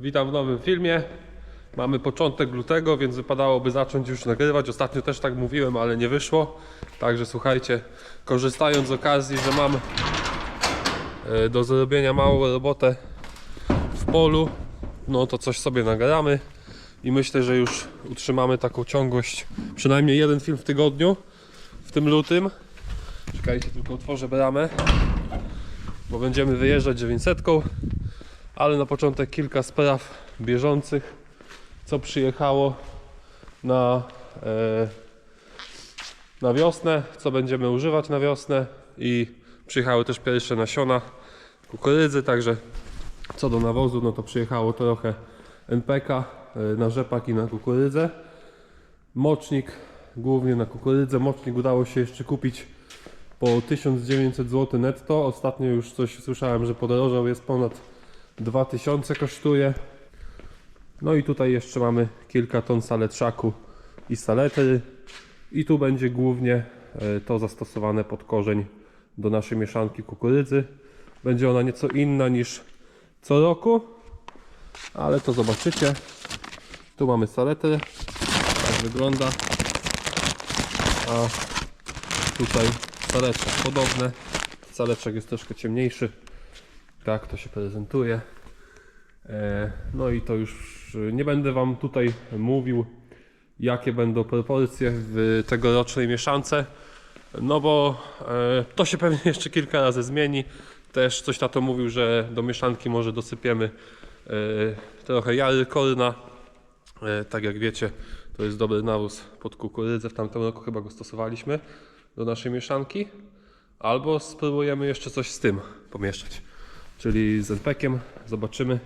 Witam w nowym filmie. Mamy początek lutego, więc wypadałoby zacząć już nagrywać. Ostatnio też tak mówiłem, ale nie wyszło. Także słuchajcie, korzystając z okazji, że mam e, do zrobienia małą robotę w polu, no to coś sobie nagramy i myślę, że już utrzymamy taką ciągłość, przynajmniej jeden film w tygodniu w tym lutym. Czekajcie, tylko otworzę bramę, bo będziemy wyjeżdżać 900, ale na początek kilka spraw bieżących, co przyjechało na, e, na wiosnę, co będziemy używać na wiosnę i przyjechały też pierwsze nasiona kukurydzy, także co do nawozu, no to przyjechało trochę NPK e, na rzepak i na kukurydzę. Mocznik głównie na kukurydzę. Mocznik udało się jeszcze kupić po 1900 zł netto. Ostatnio już coś słyszałem, że podrożał, jest ponad 2000 kosztuje. No i tutaj jeszcze mamy kilka ton saletrzaku i saletry. I tu będzie głównie e, to zastosowane pod korzeń do naszej mieszanki kukurydzy. Będzie ona nieco inna niż co roku, ale to zobaczycie. Tu mamy saletry, tak wygląda. A tutaj saleczek podobne. Saleczek jest troszkę ciemniejszy. Tak to się prezentuje. E, No i to już e, nie będę Wam tutaj mówił, jakie będą proporcje w tegorocznej mieszance. No bo e, to się pewnie jeszcze kilka razy zmieni. Też coś na to mówił, że do mieszanki może dosypiemy trochę jary korna. Tak jak wiecie, to jest dobry nawóz pod kukurydzę. W tamtym roku chyba go stosowaliśmy do naszej mieszanki. Albo spróbujemy jeszcze coś z tym pomieszać. Czyli z NPK-iem. Zobaczymy.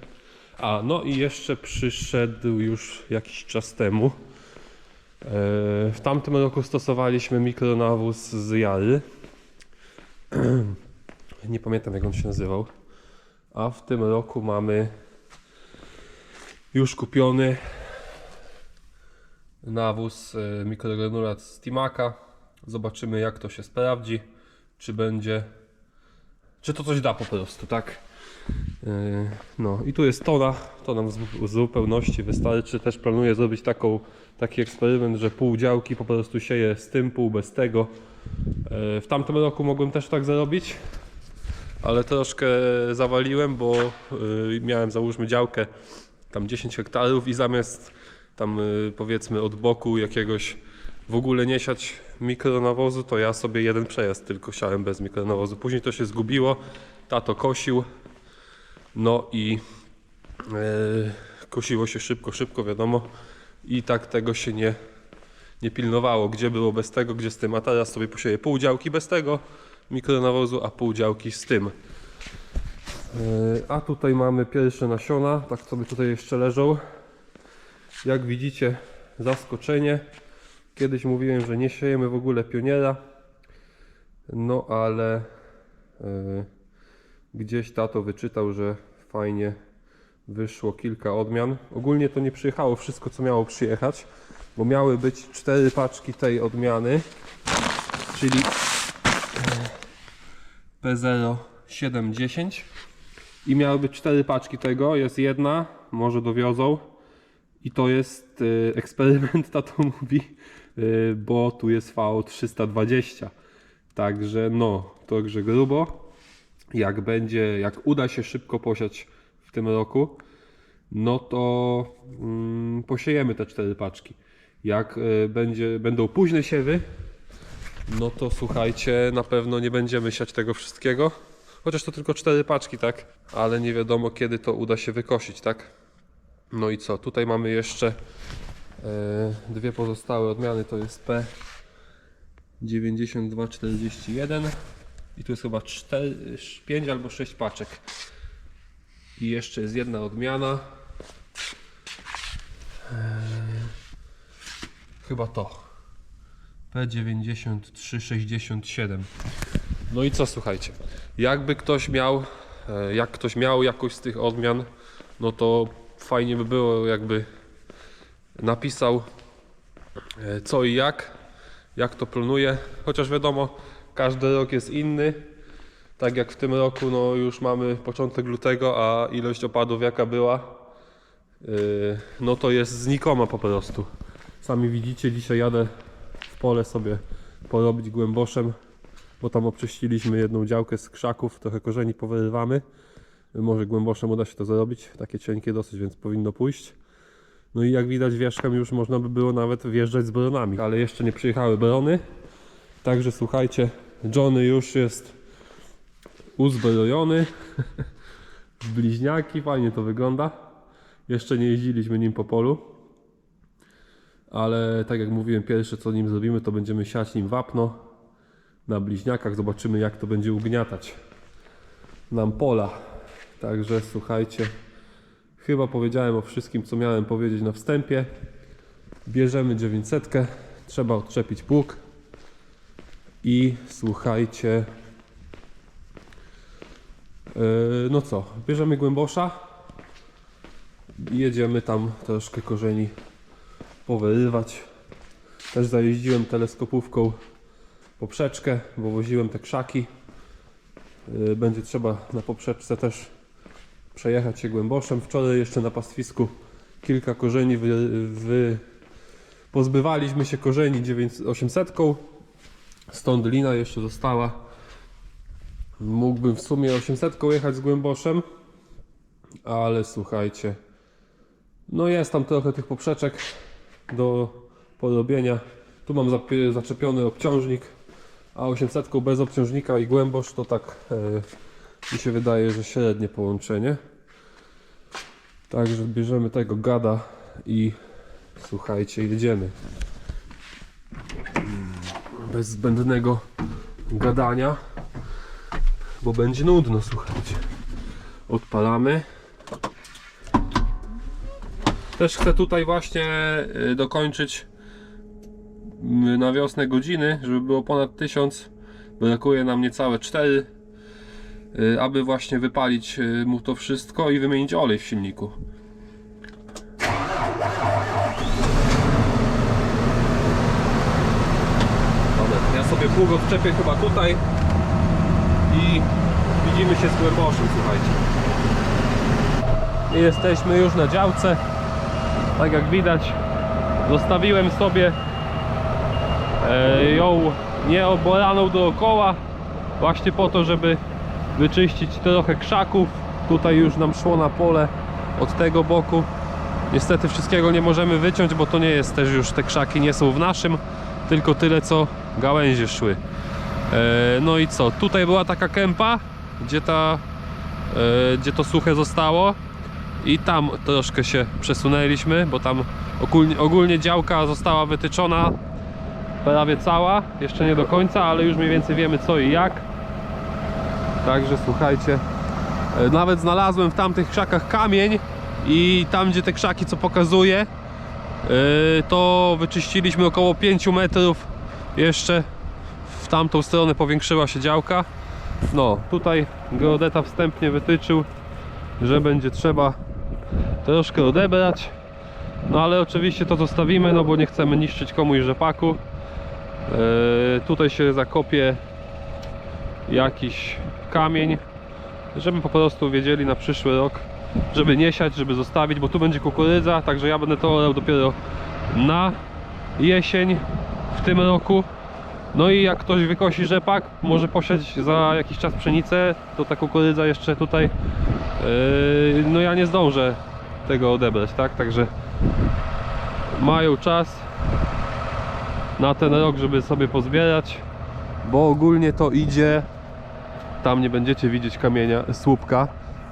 A, no i jeszcze przyszedł już jakiś czas temu. E, W tamtym roku stosowaliśmy mikronawóz z Jary. Nie pamiętam jak on się nazywał. A w tym roku mamy już kupiony nawóz e, mikrogranulat z Timaka. Zobaczymy jak to się sprawdzi. Czy będzie. Czy to coś da po prostu, tak? Yy, No i tu jest tona, to nam w zupełności wystarczy. Też planuję zrobić taką, taki eksperyment, że pół działki po prostu sieję z tym, pół bez tego. Yy, W tamtym roku mogłem też tak zrobić, ale troszkę zawaliłem, bo yy, miałem załóżmy działkę tam 10 hektarów i zamiast tam powiedzmy od boku jakiegoś w ogóle nie siać mikronawozu, to ja sobie jeden przejazd tylko siałem bez mikronawozu. Później to się zgubiło, tato kosił, no i e, kosiło się szybko, szybko, wiadomo. I tak tego się nie, nie pilnowało, gdzie było bez tego, gdzie z tym. A teraz sobie posieję pół działki bez tego mikronawozu, a pół działki z tym. E, a tutaj mamy pierwsze nasiona, tak sobie tutaj jeszcze leżą. Jak widzicie, zaskoczenie. Kiedyś mówiłem, że nie siejemy w ogóle pioniera. No ale e, gdzieś tato wyczytał, że fajnie wyszło kilka odmian. Ogólnie to nie przyjechało wszystko, co miało przyjechać, bo miały być cztery paczki tej odmiany, czyli P0 710 i miały być cztery paczki tego, jest jedna, może dowiozą i to jest y, eksperyment, tato mówi, bo tu jest VO320, także no, także grubo jak będzie, jak uda się szybko posiać w tym roku, no to mm, posiejemy te cztery paczki. Jak y, będzie, będą późne siewy, no to słuchajcie, na pewno nie będziemy siać tego wszystkiego. Chociaż to tylko cztery paczki, tak? Ale nie wiadomo kiedy to uda się wykosić, tak? No i co? Tutaj mamy jeszcze y, dwie pozostałe odmiany, to jest P 9241 i tu jest chyba 4, 5 albo 6 paczek. I jeszcze jest jedna odmiana. Eee, chyba to. P9367. No i co słuchajcie? Jakby ktoś miał, e, jak ktoś miał jakąś z tych odmian, no to fajnie by było jakby napisał e, co i jak, jak to planuje. Chociaż wiadomo, każdy rok jest inny. Tak jak w tym roku, no już mamy początek lutego, a ilość opadów jaka była, yy, no to jest znikoma po prostu. Sami widzicie, dzisiaj jadę w pole sobie porobić głęboszem, bo tam obczyściliśmy jedną działkę z krzaków, trochę korzeni powyrywamy. Może głęboszem uda się to zrobić, takie cienkie dosyć, więc powinno pójść. No i jak widać wierzchem już można by było nawet wjeżdżać z bronami, ale jeszcze nie przyjechały brony. Także słuchajcie, Johnny już jest uzbrojony bliźniaki, fajnie to wygląda. Jeszcze nie jeździliśmy nim po polu, ale tak jak mówiłem, pierwsze co nim zrobimy, to będziemy siać nim wapno na bliźniakach. Zobaczymy jak to będzie ugniatać nam pola. Także słuchajcie, chyba powiedziałem o wszystkim, co miałem powiedzieć na wstępie. Bierzemy 900, trzeba odczepić pług i słuchajcie, Yy, No co, bierzemy głębosza jedziemy tam troszkę korzeni powyrywać. Też zajeździłem teleskopówką poprzeczkę, bo woziłem te krzaki. Yy, Będzie trzeba na poprzeczce też przejechać się głęboszem. Wczoraj jeszcze na pastwisku kilka korzeni wy, wy... pozbywaliśmy się korzeni 900 800. Stąd lina jeszcze została. Mógłbym w sumie 800 jechać z głęboszem, ale słuchajcie, no jest tam trochę tych poprzeczek do porobienia. Tu mam zaczepiony obciążnik, a 800 bez obciążnika i głębosz to tak e, mi się wydaje, że średnie połączenie. Także bierzemy tego gada i słuchajcie, jedziemy. Bez zbędnego gadania bo będzie nudno, słuchajcie. Odpalamy. Też chcę tutaj właśnie y, dokończyć y, na wiosnę godziny, żeby było ponad 1000. Brakuje nam niecałe 4, y, aby właśnie wypalić y, mu to wszystko i wymienić olej w silniku. Ja sobie pług odczepię chyba tutaj i widzimy się z głęboszym, słuchajcie. I jesteśmy już na działce. Tak jak widać, zostawiłem sobie e, ją nieoboraną dookoła, właśnie po to, żeby wyczyścić trochę krzaków. Tutaj już nam szło na pole od tego boku. Niestety wszystkiego nie możemy wyciąć, bo to nie jest też już, te krzaki nie są w naszym, tylko tyle co gałęzie szły. E, No i co? Tutaj była taka kępa, gdzie, ta, e, gdzie to suche zostało i tam troszkę się przesunęliśmy, bo tam ogólnie, ogólnie działka została wytyczona prawie cała, jeszcze nie do końca, ale już mniej więcej wiemy co i jak. Także słuchajcie, e, nawet znalazłem w tamtych krzakach kamień i tam gdzie te krzaki co pokazuje, e, to wyczyściliśmy około 5 metrów jeszcze w tamtą stronę powiększyła się działka. No, tutaj geodeta wstępnie wytyczył, że będzie trzeba troszkę odebrać. No ale oczywiście to zostawimy, no bo nie chcemy niszczyć komuś rzepaku. Eee, tutaj się zakopie jakiś kamień, żeby po prostu wiedzieli na przyszły rok, żeby nie siać, żeby zostawić, bo tu będzie kukurydza, także ja będę to orał dopiero na jesień w tym roku. No i jak ktoś wykosi rzepak, może posiać za jakiś czas pszenicę, to ta kukurydza jeszcze tutaj, yy, no ja nie zdążę tego odebrać, tak? Także mają czas na ten rok, żeby sobie pozbierać, bo ogólnie to idzie, tam nie będziecie widzieć kamienia, słupka,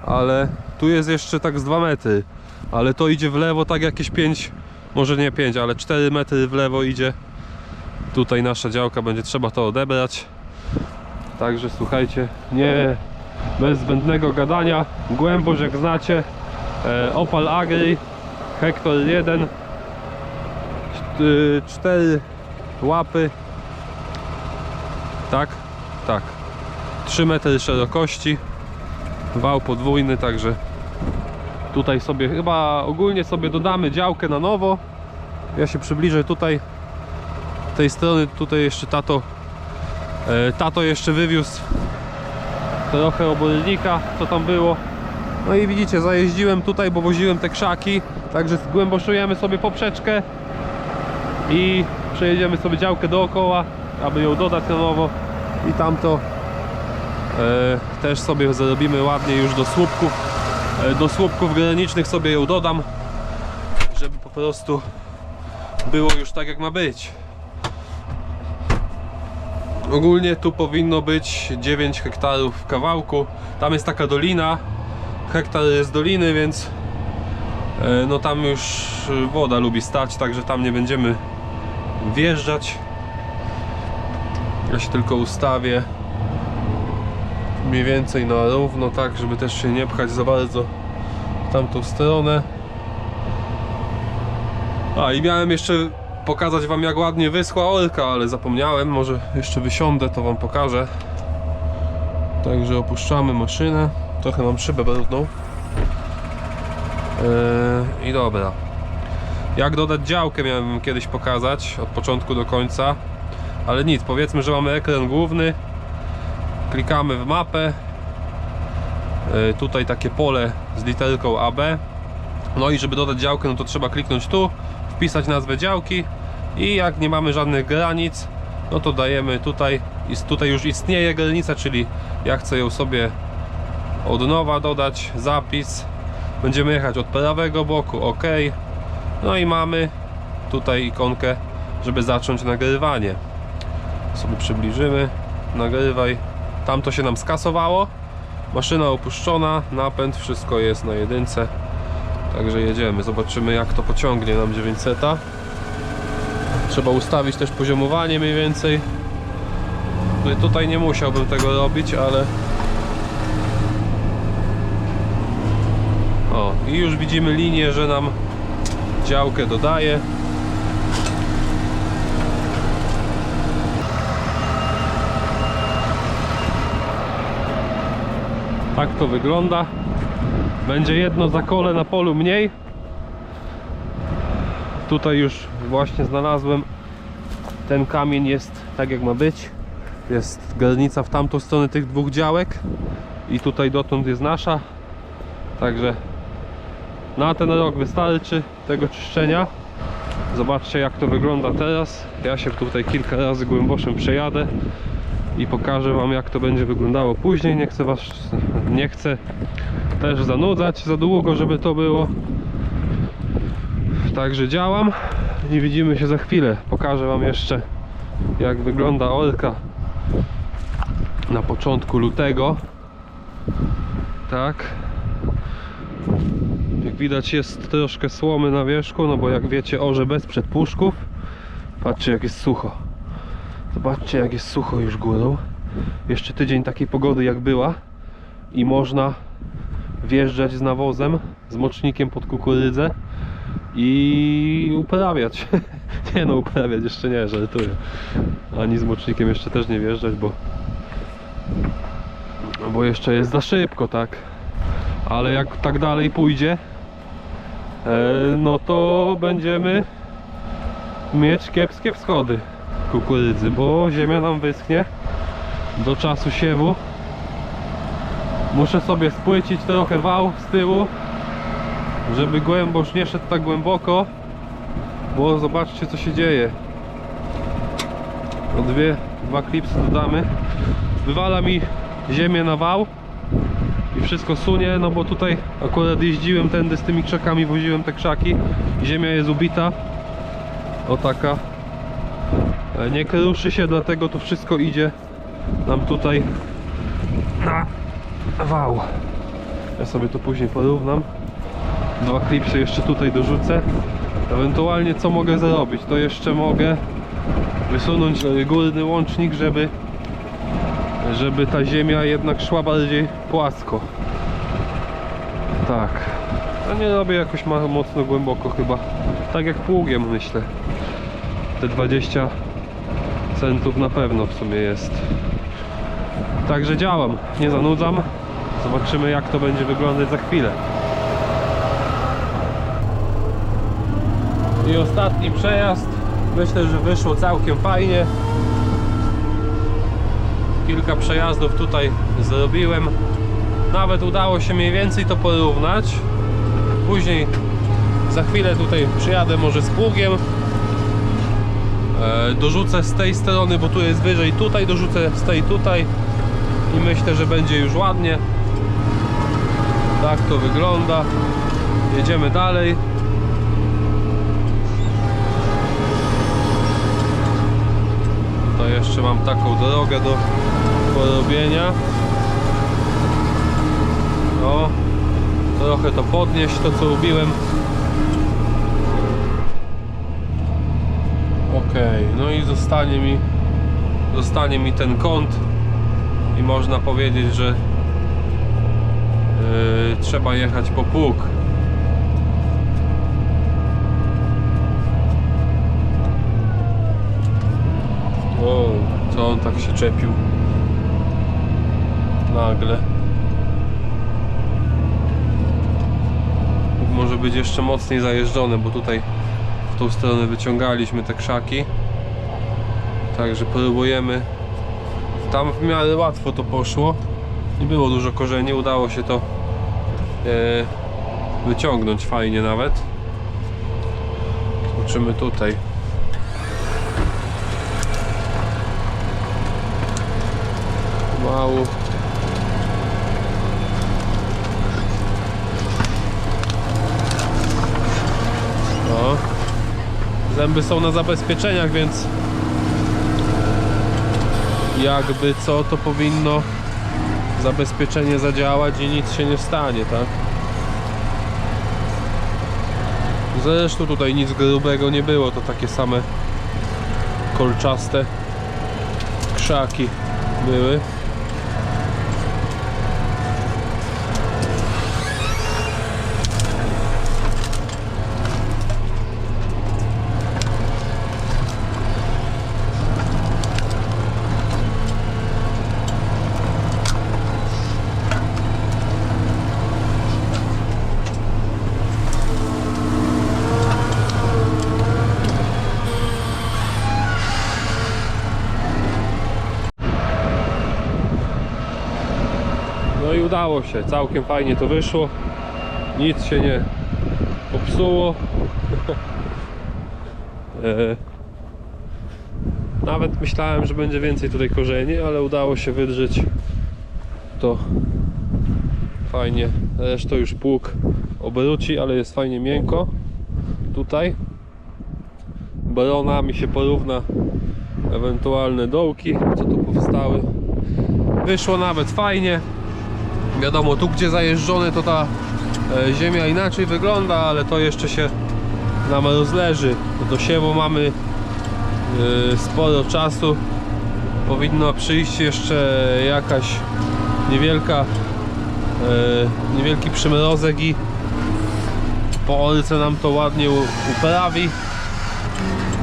ale tu jest jeszcze tak z 2 metry, ale to idzie w lewo tak jakieś 5, może nie 5, ale 4 metry w lewo idzie. Tutaj nasza działka, będzie trzeba to odebrać. Także słuchajcie, nie bez zbędnego gadania, głębość jak znacie, e, Opal Agri, hektar 1, 4 łapy, tak, tak, 3 metry szerokości, wał podwójny, także tutaj sobie chyba ogólnie sobie dodamy działkę na nowo. Ja się przybliżę tutaj. Tej strony tutaj jeszcze tato e, tato jeszcze wywiózł trochę obornika co tam było. No i widzicie zajeździłem tutaj bo woziłem te krzaki Także zgłęboszujemy sobie poprzeczkę i przejedziemy sobie działkę dookoła, aby ją dodać na nowo. I tamto też sobie zrobimy ładnie już do słupków. E, do słupków granicznych sobie ją dodam żeby po prostu było już tak jak ma być. Ogólnie tu powinno być 9 hektarów w kawałku. Tam jest taka dolina. Hektar jest doliny więc e, no tam już woda lubi stać także tam nie będziemy wjeżdżać. Ja się tylko ustawię mniej więcej na równo, tak, żeby też się nie pchać za bardzo w tamtą stronę. A i miałem jeszcze pokazać wam jak ładnie wyschła orka, ale zapomniałem, może jeszcze wysiądę to wam pokażę. Także opuszczamy maszynę, trochę mam szybę brudną. Yy, I dobra. Jak dodać działkę miałem kiedyś pokazać od początku do końca. Ale nic, powiedzmy, że mamy ekran główny. Klikamy w mapę. Yy, Tutaj takie pole z literką AB. No i żeby dodać działkę, no to trzeba kliknąć tu, wpisać nazwę działki i jak nie mamy żadnych granic, no to dajemy tutaj. Ist- Tutaj już istnieje granica, czyli ja chcę ją sobie od nowa dodać, zapis. Będziemy jechać od prawego boku, ok. No i mamy tutaj ikonkę, żeby zacząć nagrywanie. Sobie przybliżymy, nagrywaj. Tam to się nam skasowało. Maszyna opuszczona, napęd, wszystko jest na jedynce. Także jedziemy, zobaczymy jak to pociągnie nam 900. Trzeba ustawić też poziomowanie mniej więcej. Tutaj- Tutaj nie musiałbym tego robić, ale O, i już widzimy linię, że nam działkę dodaje. Tak to wygląda. Będzie jedno zakole na polu mniej. Tutaj już właśnie znalazłem. Ten kamień jest tak jak ma być. Jest granica w tamtą stronę tych dwóch działek. I tutaj dotąd jest nasza. Także na ten rok wystarczy tego czyszczenia. Zobaczcie jak to wygląda teraz. Ja się tutaj kilka razy głęboszym przejadę i pokażę wam jak to będzie wyglądało później. Nie chcę was nie chcę też zanudzać za długo, żeby to było. Także działam i widzimy się za chwilę. Pokażę wam jeszcze jak wygląda orka na początku lutego. Tak. Jak widać jest troszkę słomy na wierzchu, no bo jak wiecie orze bez przedpuszków. Patrzcie jak jest sucho. Zobaczcie jak jest sucho już górą. Jeszcze tydzień takiej pogody jak była i można wjeżdżać z nawozem, z mocznikiem pod kukurydzę i uprawiać. nie no, uprawiać jeszcze nie, żartuję. Ani z mocznikiem jeszcze też nie wjeżdżać, bo bo jeszcze jest za szybko, tak? Ale jak tak dalej pójdzie, e, no to będziemy mieć kiepskie wschody kukurydzy, bo ziemia nam wyschnie do czasu siewu. Muszę sobie spłycić trochę wał z tyłu, żeby głębosz nie szedł tak głęboko, bo zobaczcie co się dzieje. O dwie, dwa klipsy dodamy. Wywala mi ziemię na wał i wszystko sunie, no bo tutaj akurat jeździłem tędy z tymi krzakami, woziłem te krzaki. Ziemia jest ubita. O taka. Nie kruszy się, dlatego to wszystko idzie nam tutaj na wał. Ja sobie to później porównam. Dwa klipsy jeszcze tutaj dorzucę. Ewentualnie co mogę zrobić? To jeszcze mogę wysunąć górny łącznik, żeby żeby ta ziemia jednak szła bardziej płasko. Tak. Ja nie robię jakoś mocno głęboko chyba. Tak jak pługiem myślę. Te 20 centów na pewno w sumie jest. Także działam, nie zanudzam. Zobaczymy jak to będzie wyglądać za chwilę. I ostatni przejazd. Myślę, że wyszło całkiem fajnie. Kilka przejazdów tutaj zrobiłem. Nawet udało się mniej więcej to porównać. Później Za chwilę tutaj przyjadę może z pługiem. E, dorzucę z tej strony, bo tu jest wyżej, tutaj dorzucę z tej tutaj i myślę, że będzie już ładnie. Tak to wygląda. Jedziemy dalej. Tutaj jeszcze mam taką drogę do porobienia. No, trochę to podnieść, to co robiłem. Okej, no i zostanie mi zostanie mi ten kąt i można powiedzieć, że yy, trzeba jechać po pług. O, co on tak się czepił nagle. Może być jeszcze mocniej zajeżdżone, bo tutaj w tą stronę wyciągaliśmy te krzaki. Także próbujemy. Tam w miarę łatwo to poszło. Nie było dużo korzeni, udało się to e, wyciągnąć fajnie nawet. Zobaczymy tutaj. Mało. O. Zęby są na zabezpieczeniach, więc jakby co, to powinno zabezpieczenie zadziałać i nic się nie stanie, tak? Zresztą tutaj nic grubego nie było, to takie same kolczaste krzaki były. Udało się, całkiem fajnie to wyszło. Nic się nie popsuło. E, Nawet myślałem, że będzie więcej tutaj korzeni, ale udało się wydrzeć to fajnie. Zresztą już pług obróci, ale jest fajnie miękko tutaj. Baronami się porówna ewentualne dołki, co tu powstały. Wyszło nawet fajnie. Wiadomo, tu gdzie zajeżdżone to ta e, ziemia inaczej wygląda, ale to jeszcze się nam rozleży. Do siewu mamy e, sporo czasu. Powinno przyjść jeszcze jakaś niewielka e, niewielki przymrozek i po orce nam to ładnie uprawi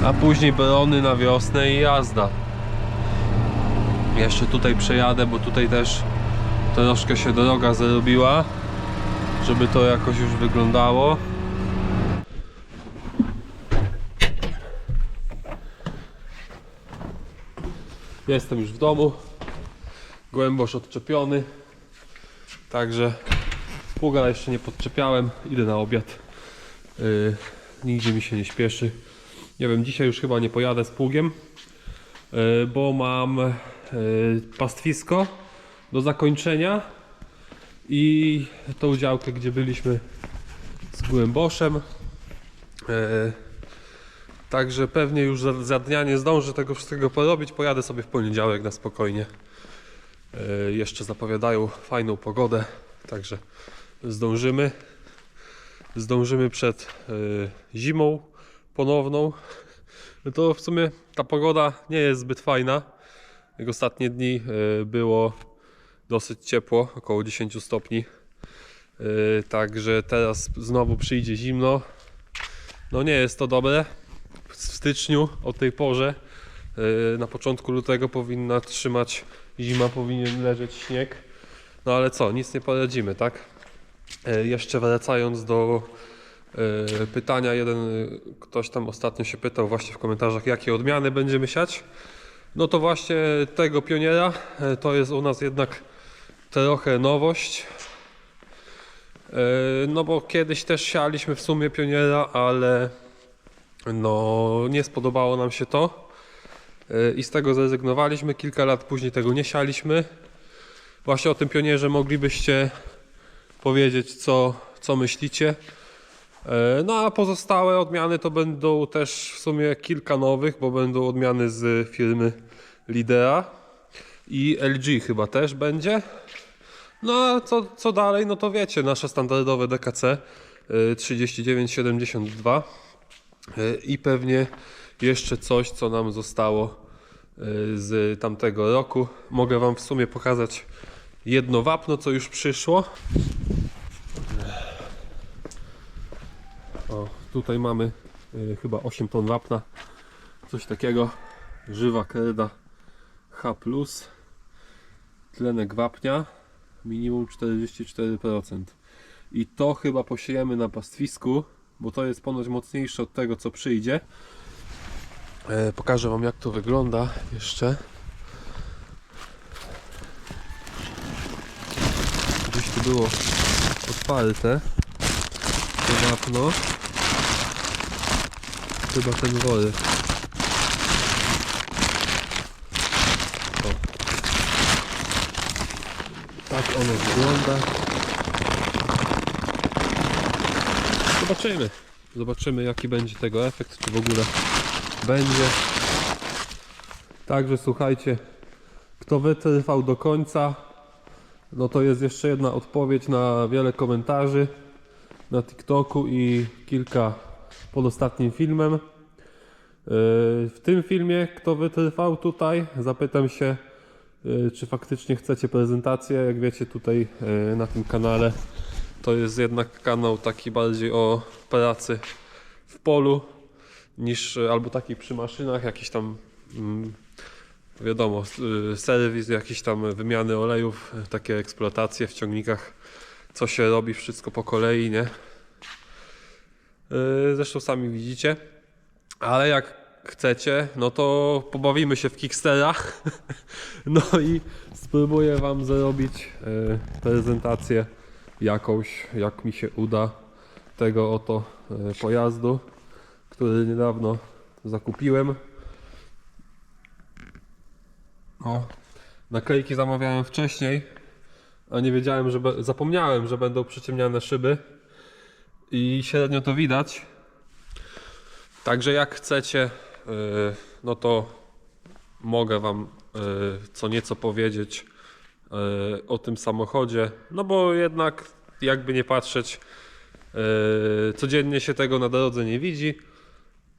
a później brony na wiosnę i jazda. Jeszcze tutaj przejadę, bo tutaj też troszkę się droga zrobiła, żeby to jakoś już wyglądało. Jestem już w domu, głębosz odczepiony, także pługa jeszcze nie podczepiałem, idę na obiad. Yy, nigdzie mi się nie śpieszy. Nie wiem, dzisiaj już chyba nie pojadę z pługiem, yy, bo mam yy, pastwisko do zakończenia i tą działkę, gdzie byliśmy z Głęboszem. E, Także pewnie już za, za dnia nie zdążę tego wszystkiego porobić. Pojadę sobie w poniedziałek na spokojnie. E, Jeszcze zapowiadają fajną pogodę, także zdążymy. Zdążymy przed e, zimą ponowną. No To w sumie ta pogoda nie jest zbyt fajna. Jak ostatnie dni było dosyć ciepło, około 10 stopni. Yy, Także teraz znowu przyjdzie zimno. No nie jest to dobre. W styczniu o tej porze, yy, na początku lutego powinna trzymać zima, powinien leżeć śnieg. No ale co, nic nie poradzimy, tak? Yy, Jeszcze wracając do pytania, jeden ktoś tam ostatnio się pytał właśnie w komentarzach, jakie odmiany będziemy siać. No to właśnie tego pioniera to jest u nas jednak trochę nowość. E, No bo kiedyś też sialiśmy w sumie pioniera, ale no nie spodobało nam się to E, i z tego zrezygnowaliśmy. Kilka lat później tego nie sialiśmy. Właśnie o tym pionierze moglibyście powiedzieć, co, co myślicie. E, No a pozostałe odmiany to będą też w sumie kilka nowych, bo będą odmiany z firmy Lidea i LG chyba też będzie. No a co, co dalej, no to wiecie, nasze standardowe DKC y, 3972 y, i pewnie jeszcze coś, co nam zostało y, z tamtego roku. Mogę Wam w sumie pokazać jedno wapno, co już przyszło. O, tutaj mamy y, chyba 8 ton wapna, coś takiego, żywa kreda H+, tlenek wapnia, minimum 44%. I to chyba posiejemy na pastwisku, bo to jest ponoć mocniejsze od tego, co przyjdzie. E, pokażę Wam, jak to wygląda jeszcze. Gdzieś tu było otwarte to wapno. Chyba ten worek. Tak ono wygląda. Zobaczymy. Zobaczymy jaki będzie tego efekt, czy w ogóle będzie. Także słuchajcie, kto wytrwał do końca, no to jest jeszcze jedna odpowiedź na wiele komentarzy na TikToku i kilka pod ostatnim filmem. Yy, W tym filmie, kto wytrwał tutaj, zapytam się, czy faktycznie chcecie prezentację. Jak wiecie, tutaj yy, na tym kanale to jest jednak kanał taki bardziej o pracy w polu niż yy, albo taki przy maszynach, jakiś tam mm, wiadomo, serwis, jakieś tam wymiany olejów, takie eksploatacje w ciągnikach, co się robi, wszystko po kolei, nie? Zresztą sami widzicie. Ale jak chcecie, no to pobawimy się w Kickstera. No i spróbuję Wam zrobić yy, prezentację jakąś, jak mi się uda, tego oto yy, pojazdu, który niedawno zakupiłem. O, naklejki zamawiałem wcześniej, a nie wiedziałem, że zapomniałem, że będą przyciemniane szyby i średnio to widać. Także jak chcecie, no to mogę Wam yy, co nieco powiedzieć yy, o tym samochodzie. No bo jednak, jakby nie patrzeć, codziennie się tego na drodze nie widzi.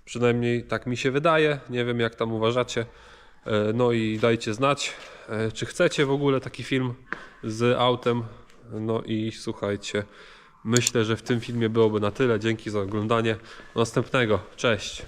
Przynajmniej tak mi się wydaje. Nie wiem, jak tam uważacie. No i dajcie znać, czy chcecie w ogóle taki film z autem. No i słuchajcie. Myślę, że w tym filmie byłoby na tyle. Dzięki za oglądanie. Do następnego. Cześć.